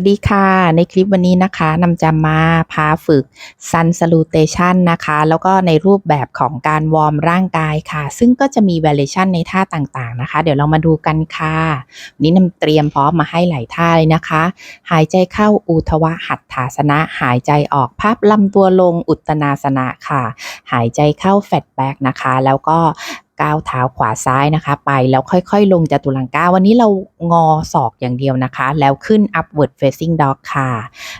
วัสดีค่ะ ในคลิปวันนี้นะคะนำจะมาพาฝึก Sun Salutation นะคะ แล้วก็ในรูปแบบของการวอร์มร่างกายค่ะ ซึ่งก็จะมี variation ในท่าต่างๆนะคะ เดี๋ยวเรามาดูกันค่ะ วันนี้นำเตรียมพร้อมมาให้หลายท่าเลยนะคะ หายใจเข้าอุทวหัตถาสนะ หายใจออกพับลำตัวลงอุตตนาสนะค่ะ หายใจเข้าแฟตแบ็กนะคะ แล้วก็ ก้าวเท้าขวาซ้ายนะคะ ไปแล้วค่อยๆ ลงจตุรังก้าววันนี้เรางอศอกอย่างเดียวนะคะ แล้วขึ้น upward facing dog ค่ะ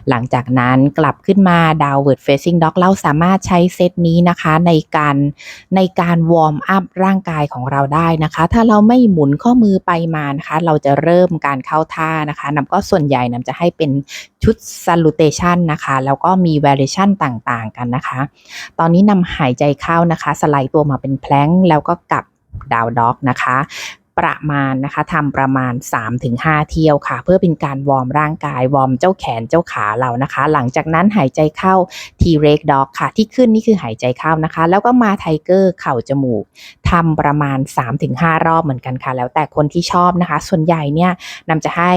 หลังจากนั้นกลับขึ้นมา downward facing dog เราสามารถใช้เซตนี้นะคะในการในการวอร์มอัพร่างกายของเราได้นะคะ ถ้าเราไม่หมุนข้อมือไปมานะคะ เราจะเริ่มการเข้าท่านะคะนำก็ส่วนใหญ่นำจะให้เป็นชุด salutation นะคะ แล้วก็มี variation ต่างๆ กันนะคะ ตอนนี้นำหายใจเข้านะคะ สไลด์ตัวมาเป็นแพลงแล้วก็ ดาวด็อกนะคะประมาณนะคะทำประมาณ 3-5 เที่ยวค่ะ เพื่อเป็นการวอร์มร่างกายวอร์มเจ้าแขนเจ้าขาเรานะคะ หลังจากนั้นหายใจเข้า T r e g Dog ค่ะ ที่ขึ้นนี่คือหายใจเข้านะคะ แล้วก็มาไทเกอร์เข่าจมูกทำประมาณ 3-5 รอบเหมือนกันค่ะ แล้วแต่คนที่ชอบนะคะ ส่วนใหญ่เนี่ยนำจะให้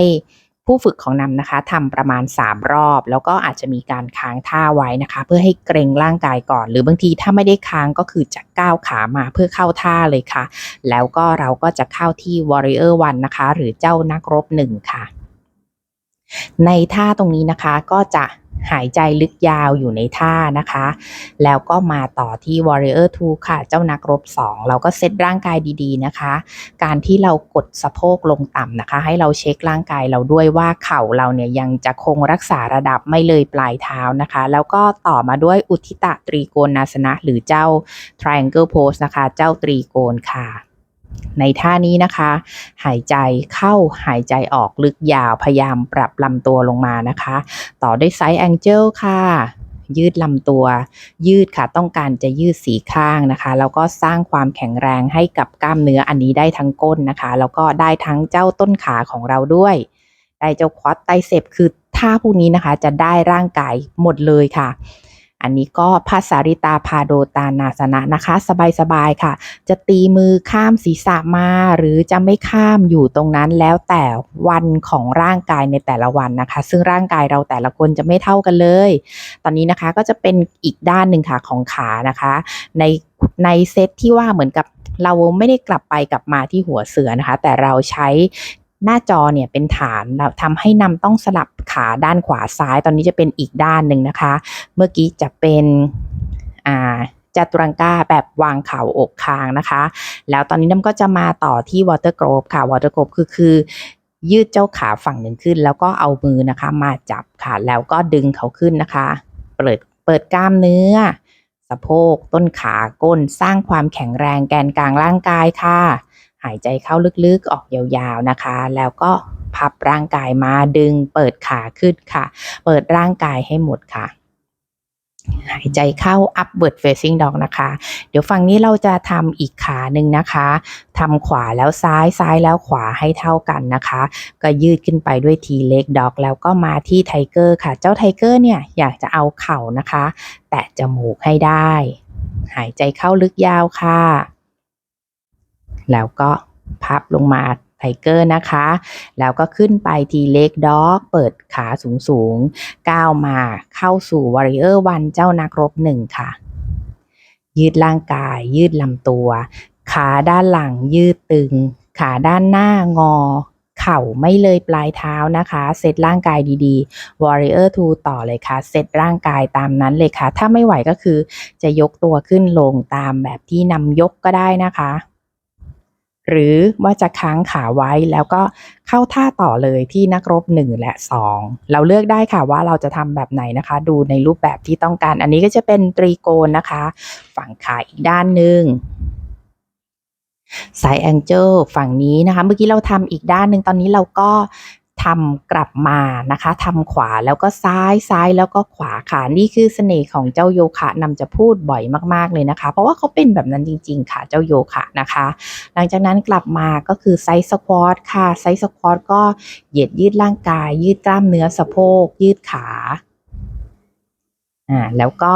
ผู้ฝึกของนำนะคะทำประมาณ 3 รอบ แล้วก็อาจจะมีการค้างท่าไว้นะคะ เพื่อให้เกรงร่างกายก่อน หรือบางทีถ้าไม่ได้ค้างก็คือจะก้าวขามาเพื่อเข้าท่าเลยค่ะ แล้วก็เราก็จะเข้าที่ Warrior 1นะคะ หรือเจ้านักรบหนึ่งค่ะ ในท่าตรงนี้นะคะก็จะ หายใจลึกยาวอยู่ในท่านะคะ แล้วก็มาต่อที่ Warrior 2 ค่ะ เจ้านักรบ 2 เราก็เซตร่างกายดีๆนะคะ การที่เรากดสะโพกลงต่ำนะคะ ให้เราเช็คร่างกายเราด้วยว่าเข่าเราเนี่ยยังจะคงรักษาระดับไม่เลยปลายเท้านะคะ แล้วก็ต่อมาด้วยอุทิตะตรีโกณนาสนะหรือเจ้า triangle pose นะคะ เจ้าตรีโกณค่ะ ในท่านี้นะคะ หายใจเข้าหายใจออกลึกยาวพยายามปรับลำตัวลงมานะคะ ต่อด้วยไซส์แองเจิลค่ะยืดลำตัว ยืดค่ะต้องการจะยืดสีข้างนะคะแล้วก็สร้างความแข็งแรงให้กับกล้ามเนื้ออันนี้ได้ทั้งก้นนะคะ แล้วก็ได้ทั้งเจ้าต้นขาของเราด้วย ได้เจ้าควอตไตเซปคือท่าพวกนี้นะคะ จะได้ร่างกายหมดเลยค่ะ อันนี้ก็ภาษาริตาพาโดตานาสนะนะคะ สบายๆค่ะ จะตีมือข้ามศีรษะมา หรือจะไม่ข้ามอยู่ตรงนั้นแล้วแต่วันของร่างกายในแต่ละวันนะคะ ซึ่งร่างกายเราแต่ละคนจะไม่เท่ากันเลย ตอนนี้นะคะก็จะเป็นอีกด้านหนึ่งค่ะของขานะคะ ในในเซตที่ว่าเหมือนกับเราไม่ได้กลับไปกลับมาที่หัวเสือนะคะ แต่เราใช้ หน้าจอเนี่ยเป็นฐานเราทำให้นำต้องสลับขาด้านขวาซ้ายตอนนี้จะเป็นอีกด้านหนึ่งนะคะ เมื่อกี้จะเป็นอ่าจัตุรังกาแบบวางเข่าอกคางนะคะ แล้วตอนนี้น้ำก็จะมาต่อที่ water g r o v e ค่ะ water g r o v e คือคือยืดเจ้าขาฝั่งหนึ่งขึ้น แล้วก็เอามือนะคะ มาจับค่ะแล้วก็ดึงเขาขึ้นนะคะ เปิดเปิดกล้ามเนื้อ สะโพกต้นขาก้นสร้างความแข็งแรงแกนกลางร่างกายค่ะ หายใจเข้าลึกๆ ออกยาวๆนะคะ แล้วก็พับร่างกายมาดึงเปิดขาขึ้นค่ะ เปิดร่างกายให้หมดค่ะ หายใจเข้า upward facing dog นะคะ เดี๋ยวฝั่งนี้เราจะทำอีกขาหนึ่งนะคะทำขวาแล้วซ้ายซ้ายแล้วขวาให้เท่ากันนะคะ ก็ยืดขึ้นไปด้วย T leg dog แล้วก็มาที่ไทเกอร์ค่ะ เจ้าไทเกอร์เนี่ยอยากจะเอาเข่านะคะ แตะจมูกให้ได้ หายใจเข้าลึกยาวค่ะ แล้วก็พับลงมาไทเกอร์นะคะ แล้วก็ขึ้นไปทีเล็กด็อก เปิดขาสูงสูงๆก้าวมาเข้าสู่ Warrior One เจ้านักรบหนึ่งค่ะ ยืดร่างกายยืดลำตัว ขาด้านหลังยืดตึง ขาด้านหน้างอ เข่าไม่เลยปลายเท้านะคะ เซตร่างกายดีๆ Warrior 2 ต่อเลยค่ะ เซตร่างกายตามนั้นเลยค่ะ ถ้าไม่ไหวก็คือจะยกตัวขึ้นลงตามแบบที่นำยกก็ได้นะคะ หรือว่าจะค้างขาไว้แล้วก็เข้าท่าต่อเลยที่นักรบ 1 และ 2 เราเลือกได้ค่ะว่าเราจะทำแบบไหนนะคะ ดูในรูปแบบที่ต้องการ อันนี้ก็จะเป็นตรีโกณนะคะ ฝั่งขาอีกด้านหนึ่งสายแองเจิลฝั่งนี้นะคะ เมื่อกี้เราทำอีกด้านหนึ่งตอนนี้เราก็ ทำกลับมานะคะทำขวาแล้วก็ซ้ายซ้ายแล้วก็ขวาค่ะนี่คือเสน่ห์ของเจ้าโยคะนำจะพูดบ่อยมากๆเลยนะคะ เพราะว่าเขาเป็นแบบนั้นจริง ๆ ค่ะเจ้าโยคะนะคะ หลังจากนั้นกลับมาก็คือไซส์สควอตค่ะไซส์สควอตก็เหยียดยืดร่างกาย ยืดกล้ามเนื้อสะโพก ยืดขาอ่าแล้วก็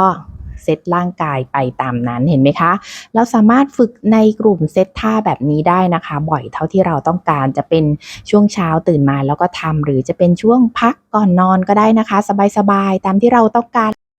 เซตร่างกายไปตามนั้นเห็นไหมคะ เราสามารถฝึกในกลุ่มเซตท่าแบบนี้ได้นะคะ บ่อยเท่าที่เราต้องการจะเป็นช่วงเช้าตื่นมาแล้วก็ทำหรือจะเป็นช่วงพักก่อนนอนก็ได้นะคะ สบายๆตามที่เราต้องการ